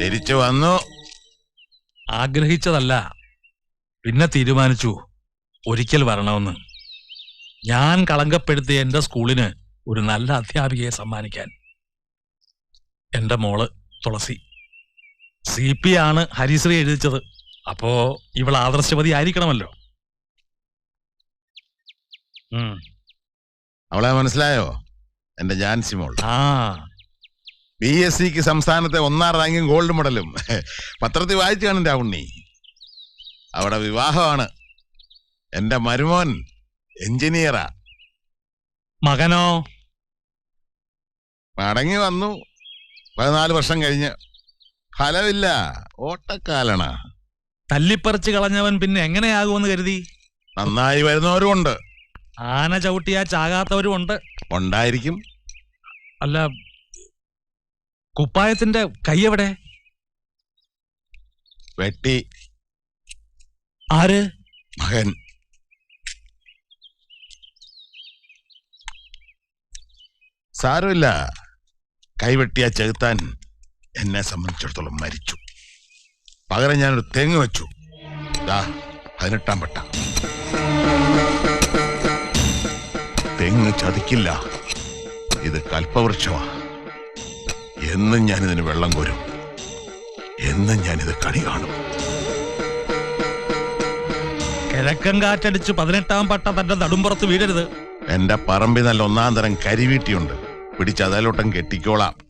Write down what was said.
തിരിച്ചു വന്നു. ആഗ്രഹിച്ചതല്ല. പിന്നെ തീരുമാനിച്ചു. ഒരിക്കൽ വരണമെന്ന്. ഞാൻ കളങ്കപ്പെടുത്തിയ എന്റെ സ്കൂളിന് ഒരു നല്ല അധ്യാപികയെ സമ്മാനിക്കാൻ. എന്റെ മോൾ തുളസി. സി പി ആണ് ഹരിശ്രീ എഴുതിച്ചത്. അപ്പോ ഇവൾ ആദർശവതി ആയിരിക്കണമല്ലോ. അവളെ മനസ്സിലായോ? എന്റെ ജാൻസി മോൾ. ആ. ബി എസ് സിക്ക് സംസ്ഥാനത്തെ ഒന്നാം റാങ്കും ഗോൾഡ് മെഡലും. പത്രത്തിൽ വായിച്ചു കാണും രാവുണ്ണി. അവിടെ വിവാഹമാണ്. എന്റെ മരുമോൻ എഞ്ചിനീയറാ. മകനോ? മടങ്ങി വന്നു. പതിനാല് വർഷം കഴിഞ്ഞ്. ഫലമില്ല. ഓട്ടക്കാലണ തല്ലിപ്പറിച്ച് കളഞ്ഞവൻ പിന്നെ എങ്ങനെയാകുമെന്ന് കരുതി? നന്നായി വരുന്നവരും ആന ചവിട്ടിയാ ചാകാത്തവരും ഉണ്ട്. ഉണ്ടായിരിക്കും. അല്ല കുപ്പായത്തിന്റെ കൈ എവിടെ? വെട്ടി. ആര്? മകൻ. സാരമില്ല. കൈവെട്ടിയ ചെകുത്താൻ എന്നെ സംബന്ധിച്ചിടത്തോളം മരിച്ചു. പകരം ഞാനൊരു തെങ്ങ് വെച്ചു. ദാ പതിനെട്ടാം പട്ട. തെങ്ങ് ചതിക്കില്ല. ഇത് കൽപ്പവൃക്ഷമാ. എന്നും ഞാനിതിന് വെള്ളം കോരും. എന്നും ഞാനിത് കണി കാണും. കിഴക്കൻ കാറ്റടിച്ച് പതിനെട്ടാം പട്ട തന്റെ നടുമ്പുറത്ത് വീഴരുത്. എന്റെ പറമ്പിൽ നല്ല ഒന്നാം തരം കരിവീട്ടിയുണ്ട്. പിടിച്ചതലോട്ടം കെട്ടിക്കോളാം.